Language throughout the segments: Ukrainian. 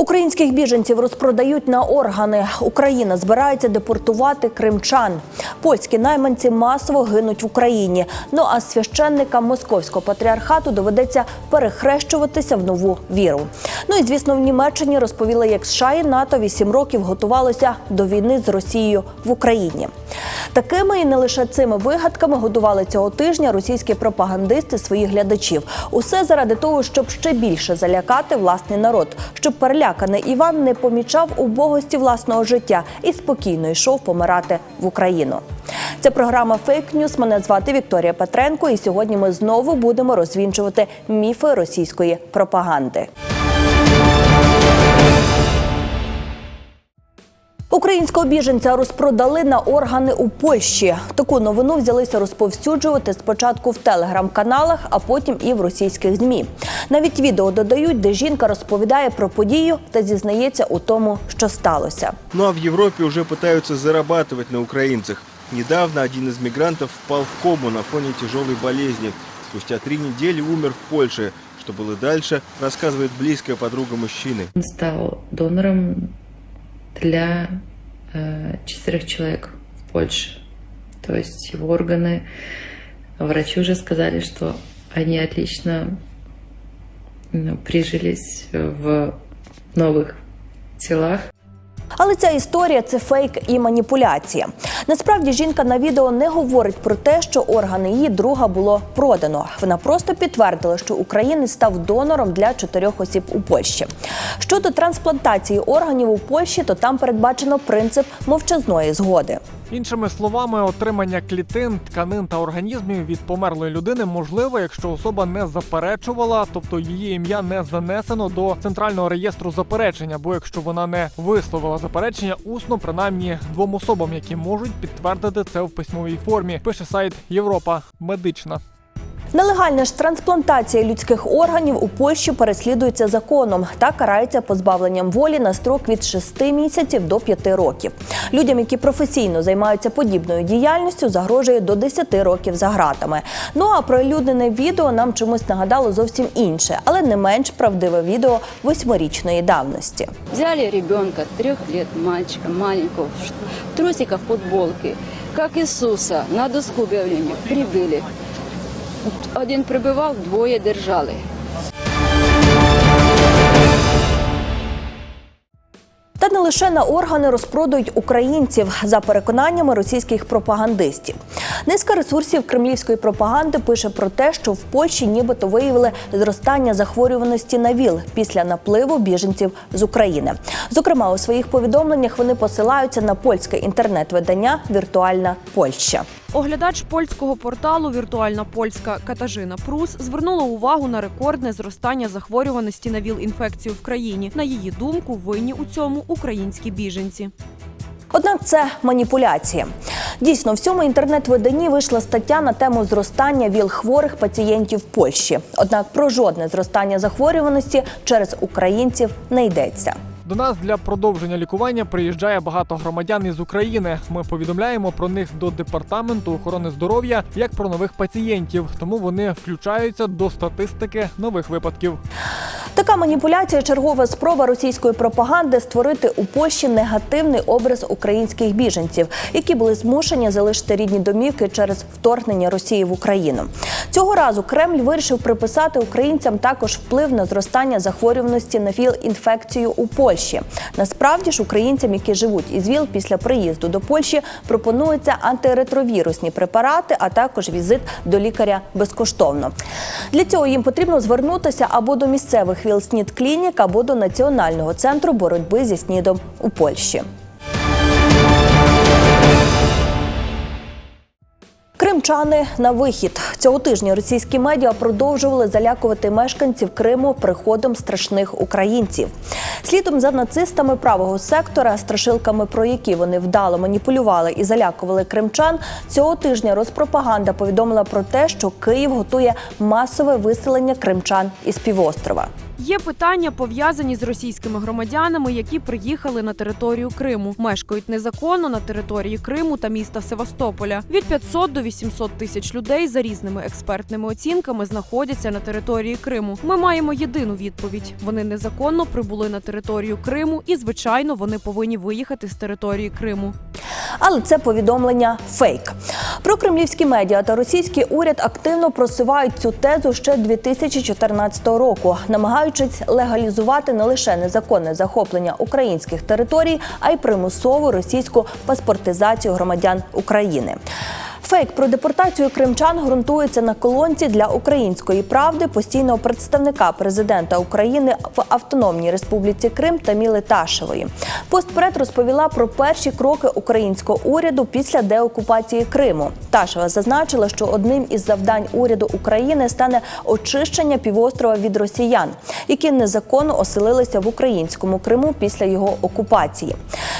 Українських біженців розпродають на органи. Україна збирається депортувати кримчан. Польські найманці масово гинуть в Україні. Ну а священникам московського патріархату доведеться перехрещуватися в нову віру. Ну і звісно, в Німеччині розповіли, як США і НАТО вісім років готувалося до війни з Росією в Україні. Такими і не лише цими вигадками годували цього тижня російські пропагандисти своїх глядачів. Усе заради того, щоб ще більше залякати власний народ, щоб переляканий Іван не помічав убогості власного життя і спокійно йшов помирати в Україну. Це програма Фейк Ньюс. Мене звати Вікторія Петренко, і сьогодні ми знову будемо розвінчувати міфи російської пропаганди. Українського біженця розпродали на органи у Польщі. Таку новину взялися розповсюджувати спочатку в телеграм-каналах, а потім і в російських змі. Навіть відео додають, де жінка розповідає про подію та зізнається у тому, що сталося. Ну а в Европе уже пытаются зарабатывать на украинцах. Недавно один из мигрантов впал в кому на фоне тяжелой болезни. Спустя три недели умер в Польше. Что было дальше, рассказывает близкая подруга мужчины. Он стал донором для э, четырех человек в Польше. То есть его органы, врачи уже сказали, что они отлично ну, прижились в новых телах. Але ця історія це фейк і маніпуляція. Насправді жінка на відео не говорить про те, що органи її друга було продано. Вона просто підтвердила, що українець став донором для чотирьох осіб у Польщі. Щодо трансплантації органів у Польщі, то там передбачено принцип мовчазної згоди. Іншими словами, отримання клітин, тканин та організмів від померлої людини можливо, якщо особа не заперечувала, тобто її ім'я не занесено до центрального реєстру заперечень, або якщо вона не висловила заперечення усно, принаймні двом особам, які можуть підтвердити це в письмовій формі. Пише сайт Європа Медична. Нелегальна ж трансплантація людських органів у Польщі переслідується законом та карається позбавленням волі на строк від 6 місяців до 5 років. Людям, які професійно займаються подібною діяльністю, загрожує до 10 років за ґратами. Ну а пролюднене відео нам чомусь нагадало зовсім інше, але не менш правдиве відео восьмирічної давності. Взяли ребенка трех лет, мальчика маленького, в трусиках, футболке, как Иисуса, на доску объявления прибыли. Один прибивав, двоє держали. Та не лише на органи розпродають українців за переконаннями російських пропагандистів. Низка ресурсів кремлівської пропаганди пише про те, що в Польщі нібито виявили зростання захворюваності на ВІЛ після напливу біженців з України. Зокрема, у своїх повідомленнях вони посилаються на польське інтернет-видання Віртуальна Польща. Оглядач польського порталу Віртуальна Польська Катажина Прус звернула увагу на рекордне зростання захворюваності на ВІЛ-інфекцію в країні. На її думку, винні у цьому українські біженці. Однак це маніпуляція. Дійсно, в цьому інтернет-виданні вийшла стаття на тему зростання ВІЛ-хворих пацієнтів в Польщі. Однак про жодне зростання захворюваності через українців не йдеться. До нас для продовження лікування приїжджає багато громадян із України. Ми повідомляємо про них до департаменту охорони здоров'я як про нових пацієнтів, тому вони включаються до статистики нових випадків. Така маніпуляція чергова спроба російської пропаганди створити у Польщі негативний образ українських біженців, які були змушені залишити рідні домівки через вторгнення Росії в Україну. Цього разу Кремль вирішив приписати українцям також вплив на зростання захворюваності на ВІЛ-інфекцію у Польщі. Насправді ж українцям, які живуть із ВІЛ після приїзду до Польщі, пропонуються антиретровірусні препарати, а також візит до лікаря безкоштовно. Для цього їм потрібно звернутися або до місцевих ВІЛ-СНІД клінік, або до Національного центру боротьби зі СНІДом у Польщі. Кримчани на вихід цього тижня російські медіа продовжували залякувати мешканців Криму приходом страшних українців. Слідом за нацистами правого сектора, страшилками про які вони вдало маніпулювали і залякували кримчан. Цього тижня Розпропаганда повідомила про те, що Київ готує масове виселення кримчан із півострова. Є питання пов'язані з російськими громадянами, які приїхали на територію Криму, мешкають незаконно на території Криму та міста Севастополя. Від 500 до 800 тисяч людей за різними експертними оцінками знаходяться на території Криму. Ми маємо єдину відповідь: вони незаконно прибули на територію Криму, і звичайно, вони повинні виїхати з території Криму. Але це повідомлення фейк. Прокремлівські медіа та російський уряд активно просувають цю тезу ще 2014 року, намагаючись легалізувати не лише незаконне захоплення українських територій, а й примусову російську паспортизацію громадян України. Фейк про депортацію кримчан ґрунтується на колонці для української правди постійного представника президента України в Автономній Республіці Крим Таміли Ташевої. Постпред розповіла про перші кроки українського уряду після деокупації Криму. Ташева зазначила, що одним із завдань уряду України стане очищення півострова від росіян, які незаконно оселилися в українському Криму після його окупації.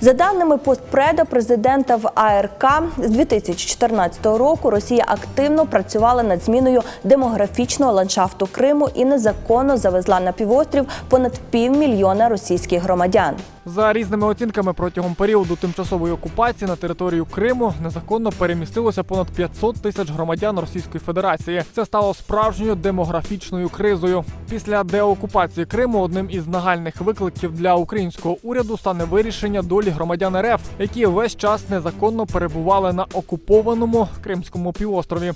За даними постпреда президента в АРК з 2014 року Росія активно працювала над зміною демографічного ландшафту Криму і незаконно завезла на півострів понад півмільйона російських громадян. За різними оцінками протягом періоду тимчасової окупації на територію Криму незаконно перемістилося понад 500 тисяч громадян Російської Федерації. Це стало справжньою демографічною кризою. Після деокупації Криму одним із нагальних викликів для українського уряду стане вирішення долі громадян РФ, які весь час незаконно перебували на окупованому Кримському півострові.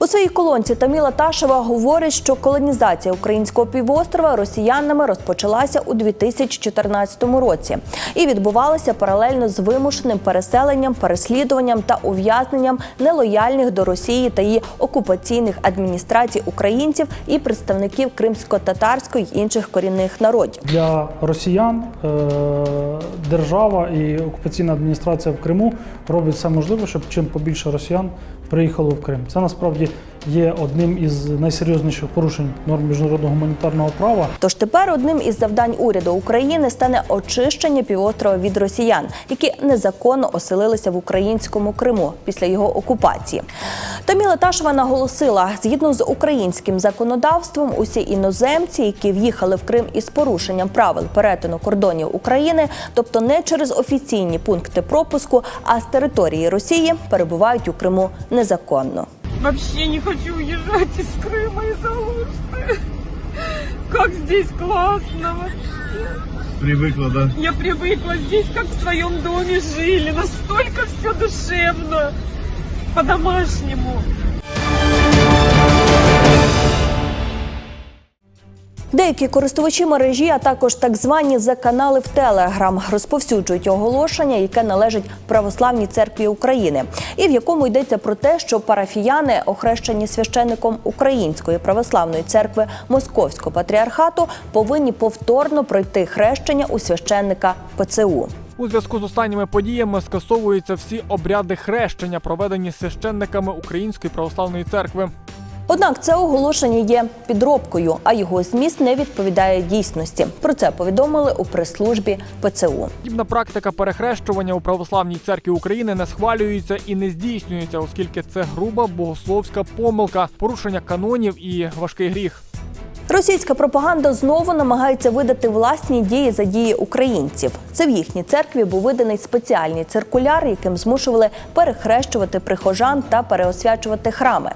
У своїй колонці Таміла Ташева говорить, що колонізація українського півострова росіянами розпочалася у 2014 році і відбувалася паралельно з вимушеним переселенням, переслідуванням та ув'язненням нелояльних до Росії та її окупаційних адміністрацій українців і представників кримсько-татарської й інших корінних народів. Для росіян е, держава і окупаційна адміністрація в Криму робить все можливе, щоб чим побільше росіян приїхало в Крим. Це насправді є одним із найсерйозніших порушень норм міжнародного гуманітарного права. Тож тепер одним із завдань уряду України стане очищення півострова від росіян, які незаконно оселилися в українському Криму після його окупації. Таміла Ташева наголосила, згідно з українським законодавством, усі іноземці, які в'їхали в Крим із порушенням правил перетину кордонів України, тобто не через офіційні пункти пропуску, а з території Росії, перебувають у Криму незаконно. Вообще не хочу уезжать из Крыма из-за Алушты. Как здесь классно вообще. Привыкла, да? Я привыкла здесь, как в своем доме жили. Настолько все душевно. По-домашнему. Деякі користувачі мережі, а також так звані заканали в Телеграм, розповсюджують оголошення, яке належить православній церкві України, і в якому йдеться про те, що парафіяни, охрещені священником Української православної церкви Московського патріархату, повинні повторно пройти хрещення у священника ПЦУ. У зв'язку з останніми подіями скасовуються всі обряди хрещення, проведені священниками Української православної церкви. Однак це оголошення є підробкою, а його зміст не відповідає дійсності. Про це повідомили у прес-службі ПЦУ. Подібна практика перехрещування у православній церкві України не схвалюється і не здійснюється, оскільки це груба богословська помилка, порушення канонів і важкий гріх. Російська пропаганда знову намагається видати власні дії за дії українців. Це в їхній церкві був виданий спеціальний циркуляр, яким змушували перехрещувати прихожан та переосвячувати храми.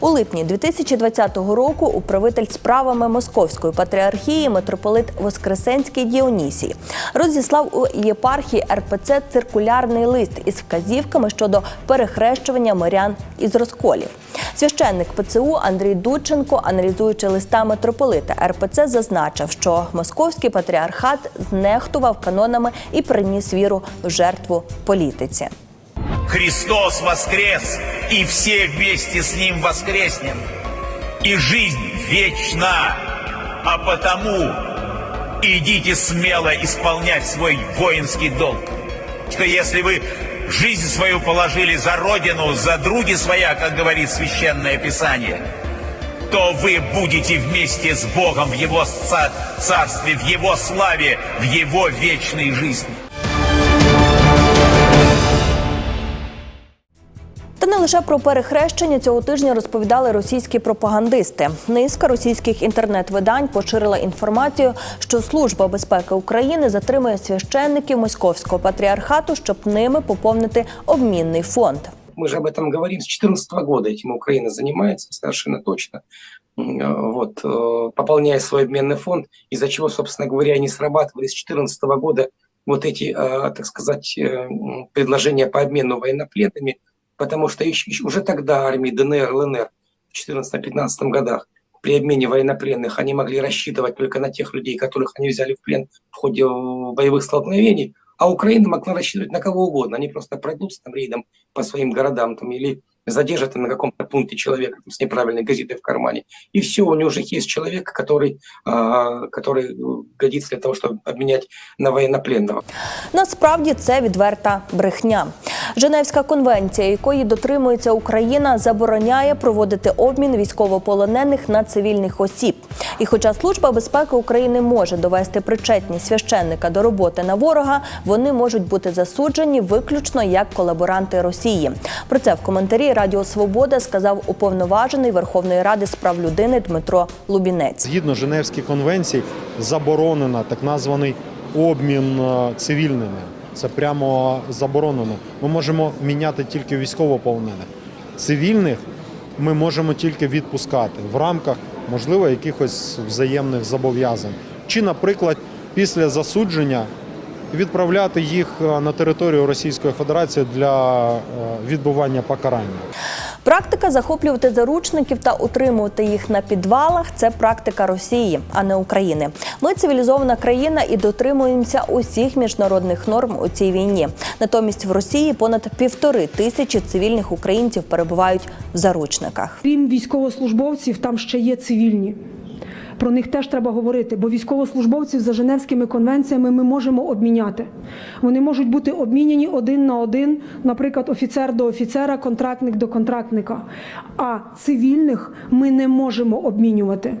У липні 2020 року управитель справами Московської патріархії митрополит Воскресенський Діонісій розіслав у єпархії РПЦ циркулярний лист із вказівками щодо перехрещування мирян із розколів. Священник ПЦУ Андрій Дудченко, аналізуючи листа митрополита РПЦ, зазначив, що московський патріархат знехтував канонами і приніс віру в жертву політиці. Христос воскрес, и все вместе с Ним воскреснем. И жизнь вечна, а потому идите смело исполнять свой воинский долг. Что если вы жизнь свою положили за Родину, за други своя, как говорит Священное Писание, то вы будете вместе с Богом в Его ца- царстве, в Его славе, в Его вечной жизни. Та не лише про перехрещення цього тижня розповідали російські пропагандисти. Низка російських інтернет-видань поширила інформацію, що Служба безпеки України затримує священників московського патріархату, щоб ними поповнити обмінний фонд. Мы же об этом говорим с 2014 года, этим Украина занимается совершенно точно. Э, Вот, э, пополняя свой обменный фонд, из-за чего, собственно говоря, не срабатывали с 2014 года вот эти, э, так сказать, предложения по обмену военнопленными, потому что ещё- ещё уже тогда армии ДНР, ЛНР в 2014-2015 годах при обмене военнопленных они могли рассчитывать только на тех людей, которых они взяли в плен в ходе боевых столкновений, а Украина могла рассчитывать на кого угодно. Они просто пройдут там рейдом по своим городам там, или задержат там на каком-то пункте человека там, с неправильной газетой в кармане. И все, у него уже есть человек, который, а, который э, годится для того, чтобы обменять на военнопленного. Насправді це відверта брехня. Женевська конвенція, якої дотримується Україна, забороняє проводити обмін військовополонених на цивільних осіб. І хоча Служба безпеки України може довести причетність священника до роботи на ворога, вони можуть бути засуджені виключно як колаборанти Росії. Про це в коментарі Радіо Свобода сказав уповноважений Верховної Ради з прав людини Дмитро Лубінець. Згідно Женевської конвенції заборонено так названий обмін е, цивільними. Це прямо заборонено. Ми можемо міняти тільки військовополонених. Цивільних ми можемо тільки відпускати в рамках, можливо, якихось взаємних зобов'язань. Чи, наприклад, після засудження відправляти їх е, на територію Російської Федерації для е, відбування покарання. Практика захоплювати заручників та утримувати їх на підвалах це практика Росії, а не України. Ми цивілізована країна і дотримуємося усіх міжнародних норм у цій війні. Натомість в Росії понад півтори тисячі цивільних українців перебувають в заручниках. Крім військовослужбовців, там ще є цивільні. Про них теж треба говорити, бо військовослужбовців за Женевськими конвенціями ми можемо обміняти. Вони можуть бути обміняні один на один, наприклад, офіцер до офіцера, контрактник до контрактника. А цивільних ми не можемо обмінювати.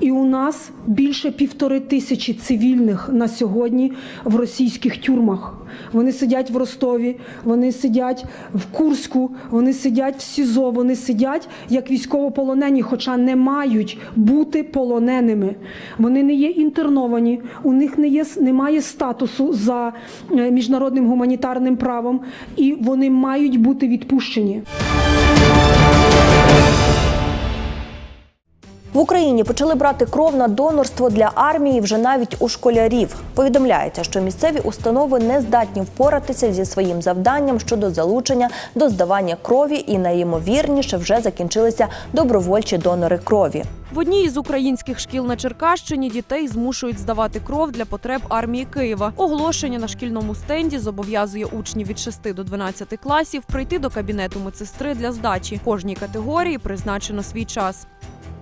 І у нас більше півтори тисячі цивільних на сьогодні в російських тюрмах. Вони сидять в Ростові, вони сидять в Курську, вони сидять в СІЗО, вони сидять як військовополонені, хоча не мають бути полоненими. Вони не є інтерновані, у них не є немає статусу за е, міжнародним гуманітарним правом, і вони мають бути відпущені. В Україні почали брати кров на донорство для армії вже навіть у школярів. Повідомляється, що місцеві установи не здатні впоратися зі своїм завданням щодо залучення до здавання крові, і найімовірніше вже закінчилися добровольчі донори крові. В одній із українських шкіл на Черкащині дітей змушують здавати кров для потреб армії Києва. Оголошення на шкільному стенді зобов'язує учнів від 6 до 12 класів прийти до кабінету медсестри для здачі. Кожній категорії призначено свій час.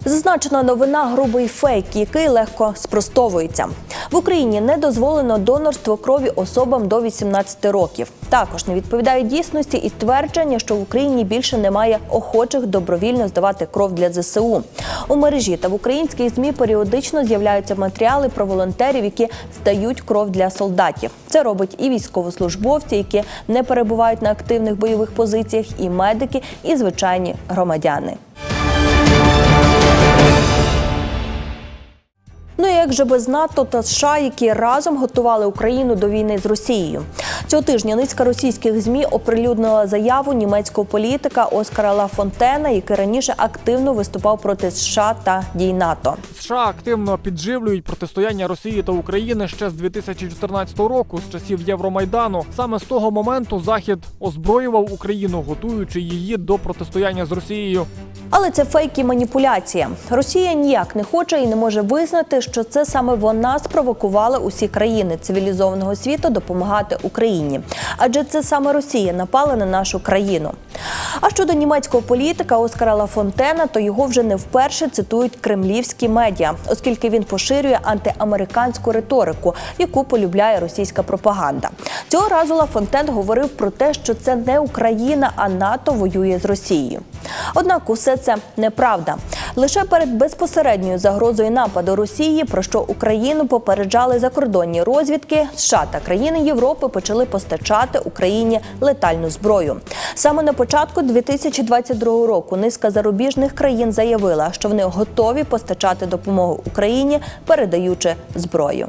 Зазначена новина грубий фейк, який легко спростовується. В Україні не дозволено донорство крові особам до 18 років. Також не відповідає дійсності і твердження, що в Україні більше немає охочих добровільно здавати кров для ЗСУ. У мережі та в українських змі періодично з'являються матеріали про волонтерів, які здають кров для солдатів. Це робить і військовослужбовці, які не перебувають на активних бойових позиціях, і медики, і звичайні громадяни. Ну і як же без НАТО та США, які разом готували Україну до війни з Росією. Цього тижня низка російських змі оприлюднила заяву німецького політика Оскара Лафонтена, який раніше активно виступав проти США та дій НАТО. США активно підживлюють протистояння Росії та України ще з 2014 року, з часів Євромайдану. Саме з того моменту Захід озброював Україну, готуючи її до протистояння з Росією. Але це фейк і маніпуляція. Росія ніяк не хоче і не може визнати, що це саме вона спровокувала усі країни цивілізованого світу допомагати Україні. Адже це саме Росія напала на нашу країну. А щодо німецького політика Оскара Лафонтена, то його вже не вперше цитують кремлівські медіа, оскільки він поширює антиамериканську риторику, яку полюбляє російська пропаганда. Цього разу Лафонтен говорив про те, що це не Україна, а НАТО воює з Росією. Однак усе це неправда. Лише перед безпосередньою загрозою нападу Росії, про що Україну попереджали закордонні розвідки, США та країни Європи почали постачати Україні летальну зброю. Саме на початку 2022 року низка зарубіжних країн заявила, що вони готові постачати допомогу Україні, передаючи зброю.